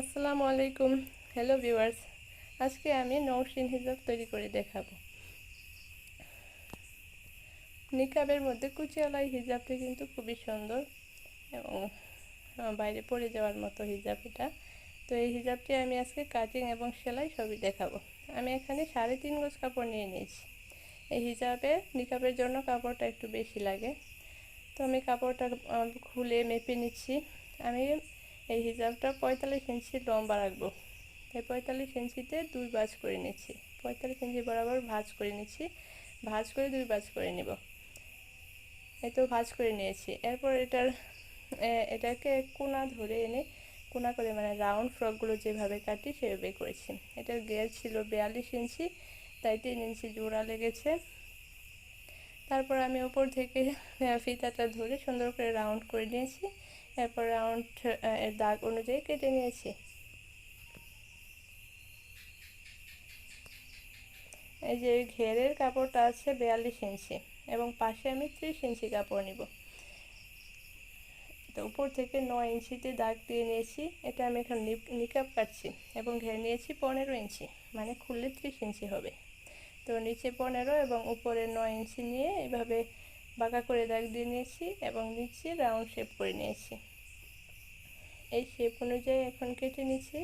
আসসালামু আলাইকুম। Hello viewers আজকে আমি নৌসিন হিজাব তৈরি করে দেখাবো। নিকাবের মধ্যে কুচিওয়ালা হিজাবটি কিন্তু খুবই সুন্দর এবং বাইরে পড়ে যাওয়ার মতো হিজাব এটা। তো এই হিজাবটি আমি আজকে কাটিং এবং সেলাই সবই দেখাবো। আমি এখানে সাড়ে তিন গজ কাপড় নিয়ে নিয়েছি। এই হিজাবে নিকাবের জন্য কাপড়টা একটু বেশি লাগে। তো আমি কাপড়টা খুলে মেপে নিচ্ছি। আমি এই হিজাবটা পঁয়তাল্লিশ ইঞ্চি লম্বা রাখব। তাই পঁয়তাল্লিশ ইঞ্চিতে দুই বাজ করে নিচ্ছি। পঁয়তাল্লিশ ইঞ্চি বরাবর ভাজ করে নিচ্ছি। ভাজ করে দুই বাজ করে নিব। এই তো ভাজ করে নিয়েছি। এরপর এটার এটাকে কোনা ধরে এনে, কোনা করে মানে রাউন্ড ফ্রকগুলো যেভাবে কাটি সেভাবে করেছি। এটার গের ছিল বিয়াল্লিশ ইঞ্চি, তাই তিন ইঞ্চি জোড়া লেগেছে। তারপর আমি ওপর থেকে ফিতাটা ধরে সুন্দর করে রাউন্ড করে নিয়েছি। এরপর রাউন্ড এর দাগ অনুযায়ী কেটে নিয়েছি। এই যে ঘেরের কাপড়টা আছে বিয়াল্লিশ ইঞ্চি এবং পাশে আমি ত্রিশ ইঞ্চি কাপড় নিব। তো উপর থেকে নয় ইঞ্চিতে দাগ দিয়ে নিয়েছি, এটা আমি এখন নিকাপ কাটছি এবং ঘের নিয়েছি পনেরো ইঞ্চি মানে খুললে ত্রিশ ইঞ্চি হবে। তো নিচে পনেরো এবং উপরে নয় ইঞ্চি নিয়ে এভাবে বাঁকা করে দাগ দিয়ে নিয়েছি এবং নিচে রাউন্ড শেপ করে নিয়েছি। এই শেপ অনুযায়ী এখন কেটে নিচ্ছি।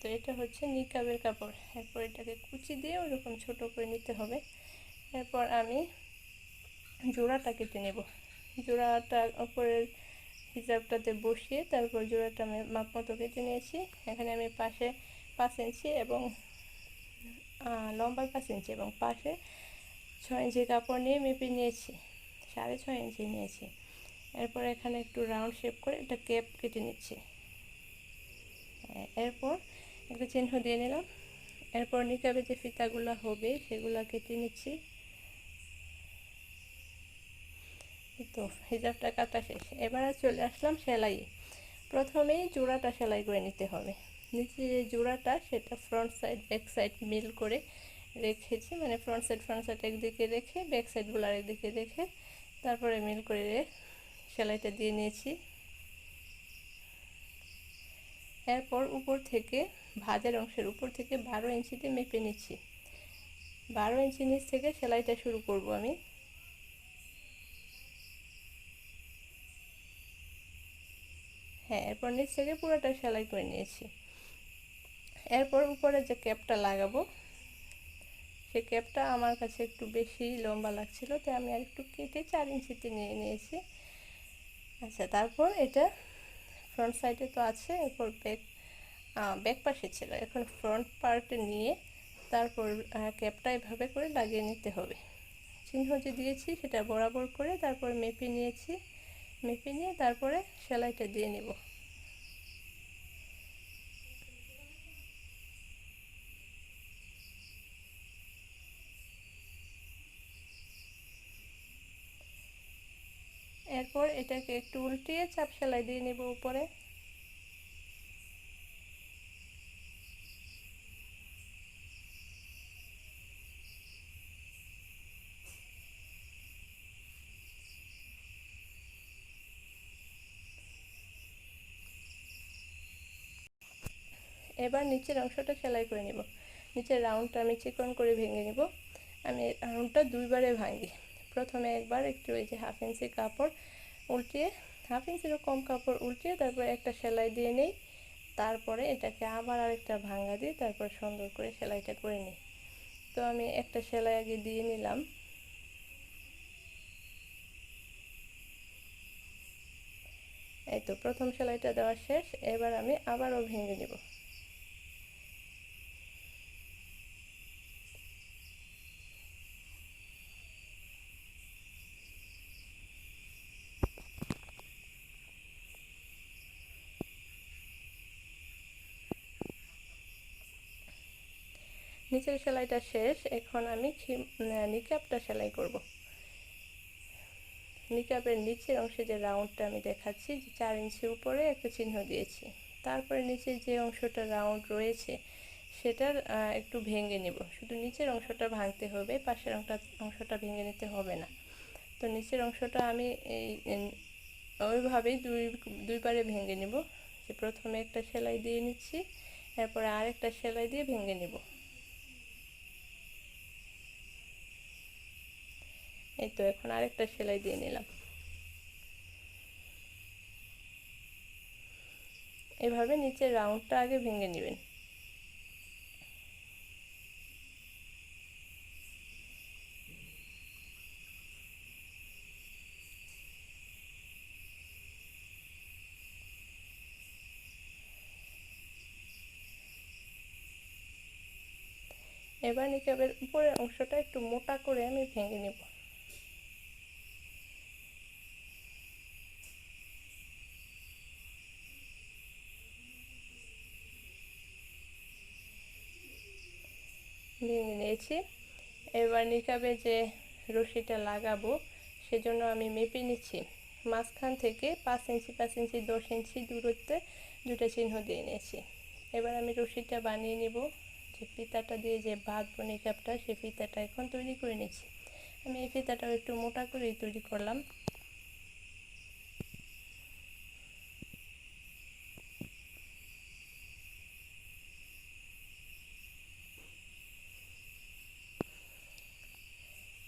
তো এটা হচ্ছে নিকাবের কাপড়। এরপর এটাকে কুচি দিয়ে ওরকম ছোট করে নিতে হবে। এরপর আমি জোড়াটা কেটে নেব। জোড়াটা উপরের হিসাবটাতে বসিয়ে তারপর জোড়াটা আমি মাপ মতো কেটে নিয়েছি। এখানে আমি পাশে পাঁচ ইঞ্চি এবং লম্বায় পাঁচ ইঞ্চি এবং পাশে ছয় ইঞ্চি কাপড় নিয়ে মেপে নিয়েছি, সাড়ে ছয় ইঞ্চি নিয়েছি। এরপর এখানে একটু রাউন্ড শেপ করে একটা ক্যাপ কেটে নিচ্ছি। এরপর একটা চিহ্ন দিয়ে নিলাম। এরপর নিকাবে যে ফিতাগুলো হবে সেগুলো কেটে নিচ্ছি। তো হিজাবটা কাটা শেষ। এবার চলে আসলাম সেলাই প্রথমেই জোড়াটা সেলাই করে নিতে হবে। নিচে যে জোড়াটা, সেটা ফ্রন্ট সাইড ব্যাক সাইড মিল করে রেখেছি। মানে ফ্রন্ট সাইড ফ্রন্ট সাইড একদিকে রেখে ব্যাক সাইডগুলো আরেকদিকে রেখে তারপরে মিল করে সেলাইটা দিয়ে নিয়েছি। এরপর উপর থেকে, ভাজের অংশের উপর থেকে বারো ইঞ্চিতে মেপে নিচ্ছি। বারো ইঞ্চি নিচ থেকে সেলাইটা শুরু করব আমি। হ্যাঁ এরপর নিচ থেকে পুরোটা সেলাই করে নিয়েছি। এরপর উপরে যে ক্যাপটা লাগাবো, সে ক্যাপটা আমার কাছে একটু বেশি লম্বা লাগছিল, তাই আমি আর একটু কেটে চার ইঞ্চিতে নিয়ে নিয়েছি। আচ্ছা তারপর এটা ফ্রন্ট সাইডে তো আছে, এরপর ব্যাক ব্যাক পাশে ছিল। এখন ফ্রন্ট পার্টে নিয়ে তারপর ক্যাপটা এভাবে করে লাগিয়ে নিতে হবে। চিহ্ন যে দিয়েছি সেটা বরাবর করে তারপর মেপে নিয়েছি। মেপে নিয়ে তারপরে সেলাইটা দিয়ে নেব। এরপর এটাকে একটু উল্টিয়ে চাপ সেলাই দিয়ে নেব উপরে। এবার নিচের অংশটা সেলাই করে নেব। নিচের রাউন্ডটা আমি চিকন করে ভেঙে নেব। আমি রাউন্ডটা দুইবারে ভাঙি। প্রথমে একবার একটু ওই যে হাফ ইঞ্চি কাপড় উল্টিয়ে হাফ ইঞ্চিরও কম কাপড় উল্টিয়ে তারপরে একটা সেলাই দিয়ে নেই। তারপরে এটাকে আবার আরেকটা ভাঙা দিয়ে তারপর সুন্দর করে সেলাইটা করে নিই। তো আমি একটা সেলাই আগে দিয়ে নিলাম। এই তো প্রথম সেলাইটা দেওয়া শেষ। এবার আমি আবারও ভেঙে নেব। নিচের সেলাইটা শেষ, এখন আমি নিকাপটা সেলাই করব। নিকাপের নিচের অংশে যে রাউন্ডটা আমি দেখাচ্ছি, যে চার ইঞ্চি উপরে একটা চিহ্ন দিয়েছি। তারপরে নিচে যে অংশটা রাউন্ড রয়েছে, সেটার একটু ভেঙে নেব। শুধু নিচের অংশটা ভাঙতে হবে, পাশের অংশটা অংশটা ভেঙে নিতে হবে না। তো নিচের অংশটা আমি এই ওইভাবেই দুই দুই পারে ভেঙে নিব। যে প্রথমে একটা সেলাই দিয়ে নিচ্ছি, এরপরে আরেকটা সেলাই দিয়ে ভেঙে নিব। এই তো এখন আরেকটা সেলাই দিয়ে নিলাম। এভাবে নিচের রাউন্ডটা আগে ভেঙে নেবেন। এবার নিকাবের উপরের অংশটা একটু মোটা করে আমি ভেঙে নেব ভেঙে নিয়েছি এবার নিকাবে যে রশিটা লাগাবো, সেজন্য আমি মেপে নিচ্ছি। মাঝখান থেকে পাঁচ ইঞ্চি পাঁচ ইঞ্চি, দশ ইঞ্চি দূরত্বে দুটো চিহ্ন দিয়ে নিয়েছি। এবার আমি রশিটা বানিয়ে নেব। যে ফিতাটা দিয়ে যে বাঁধবো নিকাপটা সেই ফিতাটা এখন তৈরি করে নিচ্ছি। আমি এই ফিতাটাও একটু মোটা করেই তৈরি করলাম।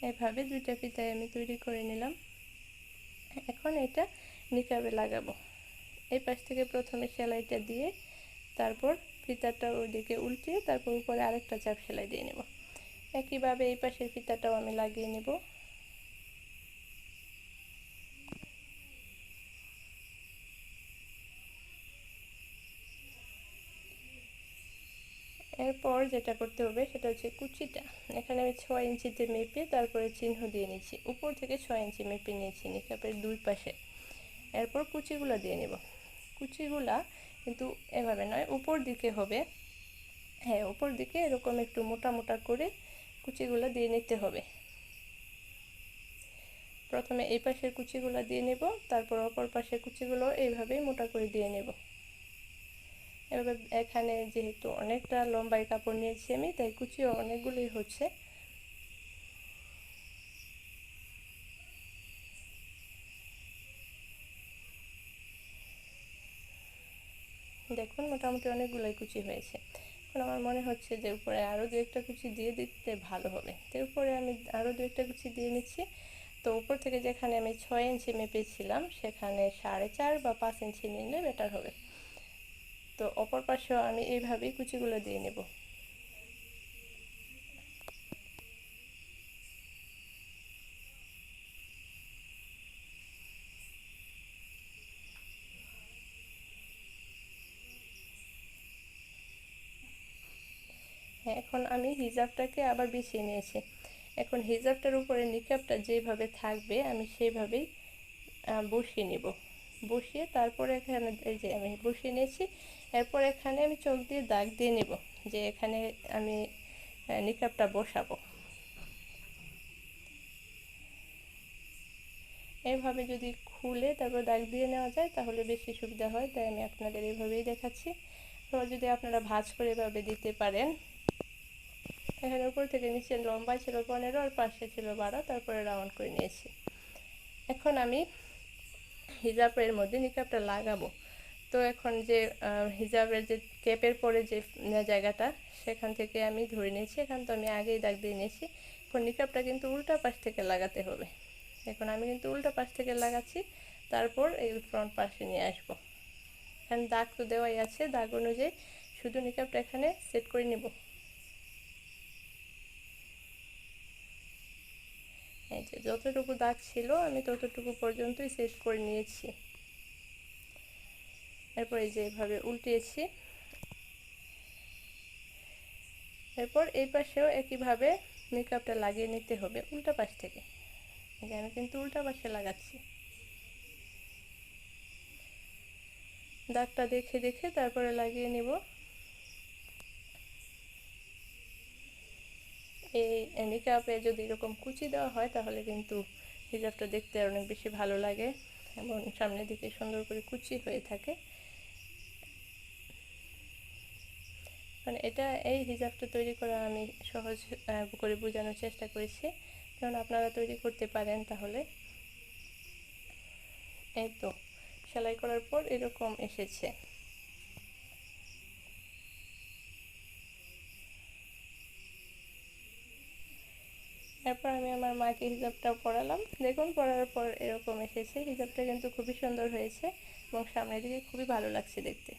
এভাবে দুইটা ফিতায় আমি তৈরি করে নিলাম। এখন এটা নিকাবে লাগাবো। এই পাশ থেকে প্রথমে সেলাইটা দিয়ে তারপর ফিতাটা ওইদিকে উল্টিয়ে তারপর উপরে আরেকটা চাপ সেলাই দিয়ে নেব। একইভাবে এই পাশের ফিতাটাও আমি লাগিয়ে নেব। এরপর যেটা করতে হবে সেটা হচ্ছে কুচিটা। এখানে আমি ছয় ইঞ্চিতে মেপে তারপরে চিহ্ন দিয়ে নিচ্ছি। উপর থেকে ছয় ইঞ্চি মেপে নিয়েছি নিকাপের দুই পাশে। এরপর কুচিগুলো দিয়ে নেব। কুচিগুলা কিন্তু এভাবে নয়, উপর দিকে হবে। হ্যাঁ উপর দিকে এরকম একটু মোটা মোটা করে কুচিগুলো দিয়ে নিতে হবে। প্রথমে এই পাশের কুচিগুলো দিয়ে নেব, তারপর অপর পাশের কুচিগুলো এইভাবেই মোটা করে দিয়ে নেব। এভাবে এখানে যেহেতু অনেকটা লম্বাই কাপড় নিয়েছি আমি, তাই কুচিও অনেকগুলোই হচ্ছে। দেখুন, মোটামুটি অনেকগুলোই কুচি হয়েছে। এখন আমার মনে হচ্ছে যে উপরে আরও দু একটা কুচি দিয়ে দিতে ভালো হবে। তো উপরে আমি আরও দু একটা কুচি দিয়ে নিচ্ছি। তো উপর থেকে যেখানে আমি ছয় ইঞ্চি মেপেছিলাম, সেখানে সাড়ে চার বা পাঁচ ইঞ্চি নিলে বেটার হবে। তো অপর পাশেও আমি এইভাবেই কুচিগুলো দিয়ে নেব। হ্যাঁ এখন আমি হিজাবটাকে আবার বিছিয়ে নিয়েছি। এখন হিজাবটার উপরে নিকাবটা যেভাবে থাকবে, আমি সেইভাবেই বসিয়ে নেব। বসিয়ে তারপরে এখানে এই যে আমি বসিয়ে নিয়েছি। এরপর এখানে আমি চোখ দিয়ে দাগ দিয়ে নেব যে এখানে আমি নিকাবটা বসাবো। এইভাবে যদি খুলে তারপর দাগ দিয়ে নেওয়া যায় তাহলে বেশি সুবিধা হয়, তাই আমি আপনাদের এইভাবেই দেখাচ্ছি। তো যদি আপনারা ভাজ করে এভাবে দিতে পারেন। এখানে উপর থেকে নিচে লম্বা ছিল পনেরো আর পাশে ছিল বারো, তারপরে রাউন্ড করে নিয়েছি। এখন আমি হিজাবের মধ্যে নিকাবটা লাগাবো। তো এখন যে হিজাবের যে ক্যাপের পরে যে জায়গাটা, সেখান থেকে আমি ধরে নিয়েছি। এখান তো আমি আগেই দাগ দিয়ে নিয়েছি। এখন নিকাবটা কিন্তু উল্টা পাশ থেকে লাগাতে হবে। এখন আমি কিন্তু উল্টা পাশ থেকে লাগাচ্ছি। তারপর এই ফ্রন্ট পাশে নিয়ে আসব। এখানে দাগ তো দেওয়াই আছে। দাগ অনুযায়ী শুধু নিকাবটা এখানে সেট করে নিব। এই যে যতটুকু দাগ ছিল আমি ততটুকু পর্যন্তই সেট করে নিয়েছি। এরপর এই যে এভাবে উল্টিয়েছি। এরপর এই পাশেও একইভাবে মেকআপটা লাগিয়ে নিতে হবে উল্টা পাশ থেকে। আমি কিন্তু উল্টা পাশে লাগাচ্ছি। দাগটা দেখে দেখে তারপরে লাগিয়ে নিব। এই নিকাপে যদি এরকম কুচি দেওয়া হয়, তাহলে কিন্তু হিজাবটা দেখতে অনেক বেশি ভালো লাগে এবং সামনের দিকে সুন্দর করে কুচি হয়ে থাকে। মানে এটা, এই হিজাবটা তৈরি করা আমি সহজ করে বোঝানোর চেষ্টা করেছি। কারণ আপনারা তৈরি করতে পারেন তাহলে। এই তো, সেলাই করার পর এরকম এসেছে। এরপর আমি আমার মাকে হিসাবটা পরালাম। দেখুন, পরার পর এরকম এসেছে। হিজাবটা কিন্তু খুবই সুন্দর হয়েছে এবং সামনের দিকে খুবই ভালো লাগছে দেখতে।